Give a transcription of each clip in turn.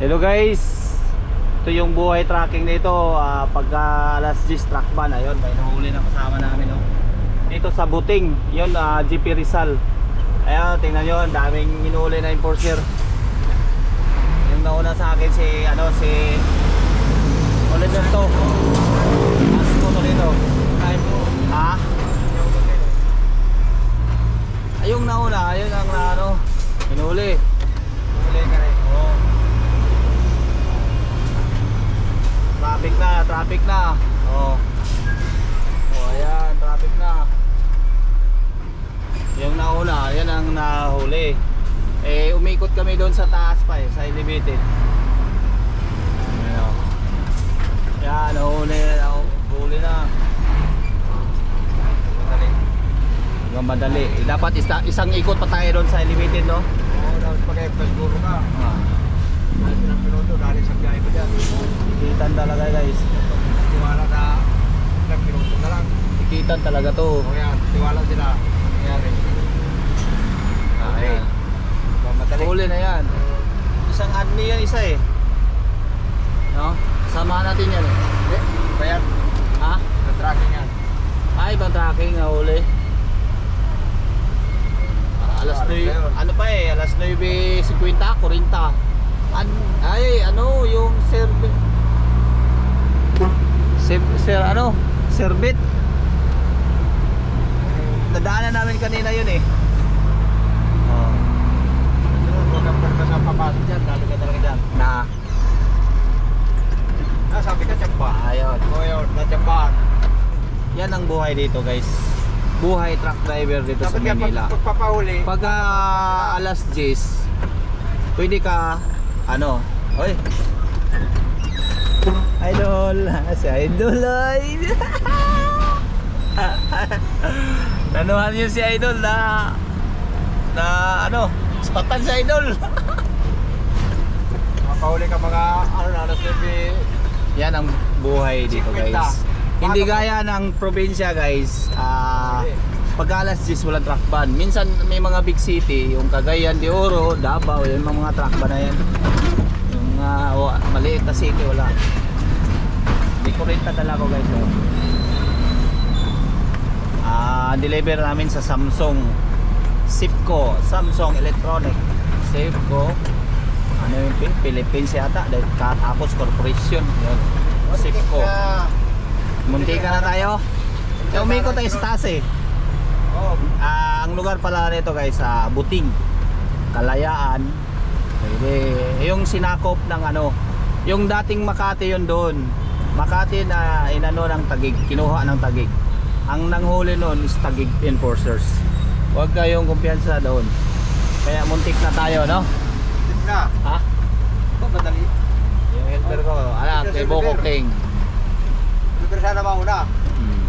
Hello guys. Ito yung buhay tracking nito uh, Pagka alas 10 track ban Ayun may nahuli na kasama namin no? Dito sa Buting. Yun ah, GP Rizal. Ayun tingnan nyo Daming inuuli na enforcer. Yung nauna sa akin si Ano si Oliver to. Mas ko to dito Ha? Ayong nauna Ayun ang na, ano Inuli Huli ka rin. Oo. Traffic na, traffic na. Oh. Oh, ayan, traffic na. Yung nauna, yan ang nahuli. Eh, umikot kami doon sa taas pa eh, sa elevated. Ayan, oh. Yan, nahuli, nahuli na. Madali. Hanggang madali. Eh, dapat isa, isang ikot pa tayo doon sa elevated, no? Oo, dapat pag-eftas ka. Ah. Ilang minuto, dali sa biyahe mo dyan. Ikitan talaga guys. Tiwala na ilang minuto na Ikitan talaga to. O yan, tiwala sila. Nangyari. Ah, ayan. Mamadali. Huli na yan. Isang adni yan isa eh. No? Samahan natin yan eh. Eh, bayan. Ha? Sa tracking yan. Ay, ibang tracking na huli. Ah, alas 9, ano pa eh, alas 9.50, 40. An ay, ano, yung serbit. Sir, sir, ano, serbit. Nadaanan namin kanina yun eh. Oh. Huwag kang pagka sa papasok dyan. Dali ka talaga dyan. Na, Ah, sabi ka dyan ba? ayun. O yun? Yan ang buhay dito guys. Buhay truck driver dito sa Dapat nga Manila. pag pagpapahuli. Pag ah, alas 10, pwede ka, ano, oy. Idol, si Idol ay. Nanuhan yun si Idol na, na ano, spatan si Idol. Mapahuli ka mga, ano na, alas 9. Yan ang buhay dito guys. Hindi gaya ng probinsya guys. Ah, pag alas 10 walang truck ban. Minsan may mga big city, yung Cagayan de Oro, Davao, yung mga truck ban na yan. Yung wa- maliit na city wala. Hindi ko rin ko guys. Oh. Ah, deliver namin sa Samsung Sipco, Samsung Electronic. Sipco. Ano yung Pil- Philippines yata, katapos corporation. Yun. Sipco. Munti ka na tayo. Eh, umikot tayo sa taas eh. Ah, ang lugar pala nito guys sa Buting. Kalayaan. Pwede. Yung sinakop ng ano, yung dating Makati yun doon. Makati na inano ng Tagig, kinuha ng Tagig. Ang nanghuli noon is Tagig enforcers. Huwag kayong kumpiyansa doon. Kaya muntik na tayo, no? Tip na. Ha? Ba, madali. Yung helper ko, anak, kay Boko King. Libre sana mauna. Hmm.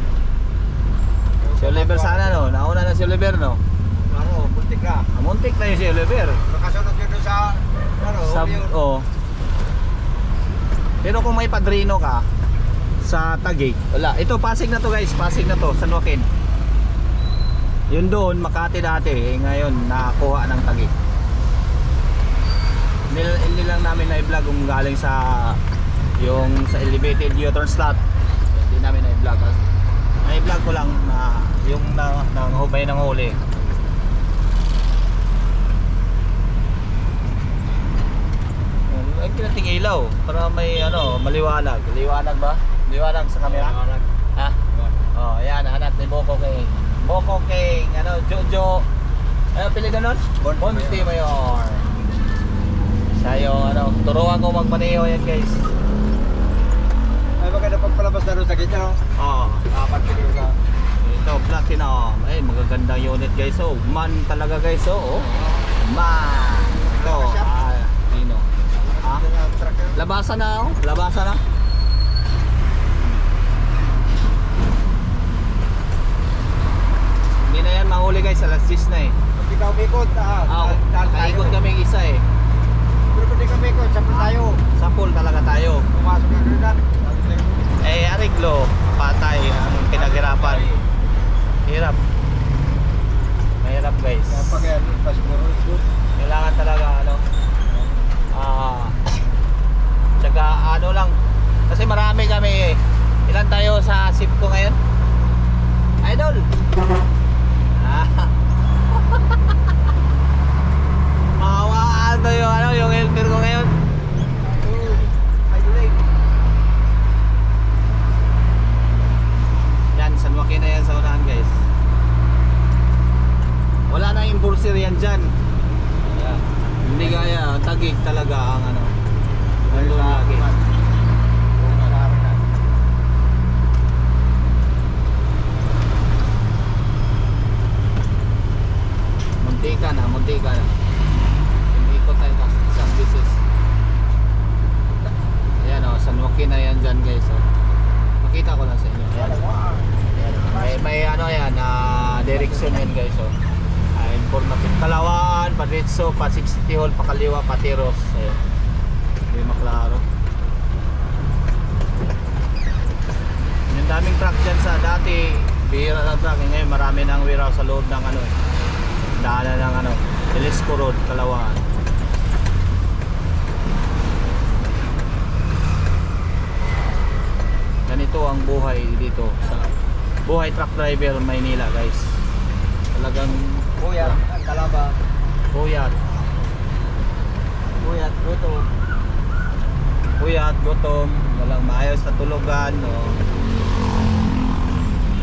Si Oliver sana no, nauna na si Oliver no. Ano, buntik na. Ah, Muntik na yung si Oliver. Nakasunod yun sa, ano, Sa, oh. Pero kung may padrino ka sa Taguig, wala. Ito Pasig na to guys, Pasig na to, San Joaquin. Yun doon, Makati dati, eh, ngayon nakakuha ng Taguig. Hindi, lang namin na-vlog kung galing sa yung sa elevated U-turn slot. Hindi namin na-vlog. Na-vlog ko lang na yung na, nang hubay ng huli. Ay, kinating ilaw para may ano, maliwanag. Liwanag ba? Liwanag sa camera? Ha? Oh, ayan, anak ni Boko King. Boko King, ano, Jojo. Ano pili ganun? Bon Bonti Mayor. Siya yung ano, turuan ko magmaneho yan guys. Ay, maganda pagpalabas na doon sa gitna, no? Oo. Apat kilo ka. Ito, platinum. Ay, magagandang unit guys. Oh, man talaga guys. Oh, oh. Man. Ito? Labasan na oh. Labasan na. Hindi na yan mahuli guys. Alas 10 na eh. Pag ikaw umikot, ah, Ah, dahil- tayo. kaming isa eh. Pero pag ikaw umikot, siyempre tayo. Sa pool talaga tayo. Pumasok na doon na. Eh, ariglo, patay ang pinaghirapan. Hirap. Mahirap guys. Kaya pag yan, pas puro doon. Kailangan talaga ano, ah, tsaka ano lang kasi marami kami eh. ilan tayo sa ship ko ngayon idol ah. mawaan to yung ano yung helper ko ngayon eh. yan San Joaquin na yan sa unahan guys wala na yung bursir yan dyan yeah. hindi kaya tagig talaga ang ano Muntika na, muntika na. Ko tayo kasi isang bisis. Ayan o, San Joaquin na yan guys. Oh. Makita ko lang sa inyo. Ayan. Oh. may, may ano yan, ah, direction yan guys. Oh. Ah, informative. Kalawaan, Padritso, Pasig City Hall, Pakaliwa, Patiros. Ayan. Hindi maklaro. Yung daming truck dyan sa dati, bihira lang truck. Ngayon marami ng warehouse sa loob ng ano, eh, daanan ng ano, Elisco Road, Kalawaan. Ganito ang buhay dito sa buhay truck driver Maynila guys. Talagang Kuya, ang kalaba. Puyat. Kuya, luto. Puyat, gutom, walang maayos na tulugan, no.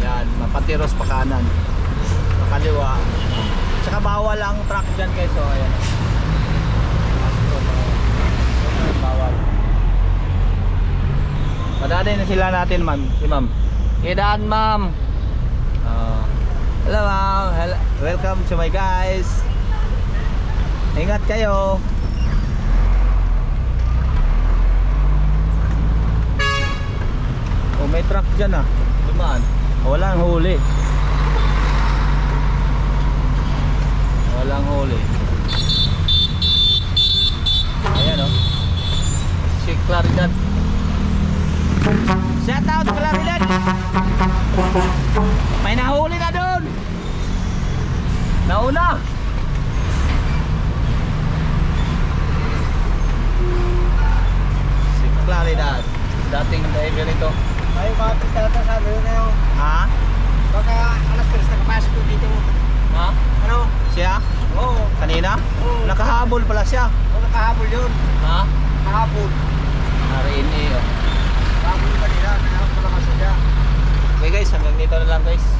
Yan, mapatiros pa kanan. Makaliwa. Tsaka bawal ang truck dyan guys, so ayan. Astro, no. Bawal. Padaanin na sila natin, ma'am. Si ma'am. Idaan, ma'am. Oh. hello, ma'am. Welcome to my guys. Ingat kayo. Oh, may truck dyan ah. Dumaan. Walang huli. Walang huli. Ayan oh. Si Claridad. Shout out Claridad. May nahuli na doon. Nauna. Si Claridad. Dating driver ito. Bakit talaga sa ano na yun? Ha? Baka alas 3 na kapasok ko dito. Ha? Ano? Siya? Oo. Kanina? Oo. Nakahabol pala siya. Oo, nakahabol yun. Ha? Kahapon. Narini oh. Kahapon pa nila. Kahapon lang kasi siya. Okay guys, hanggang dito na lang guys.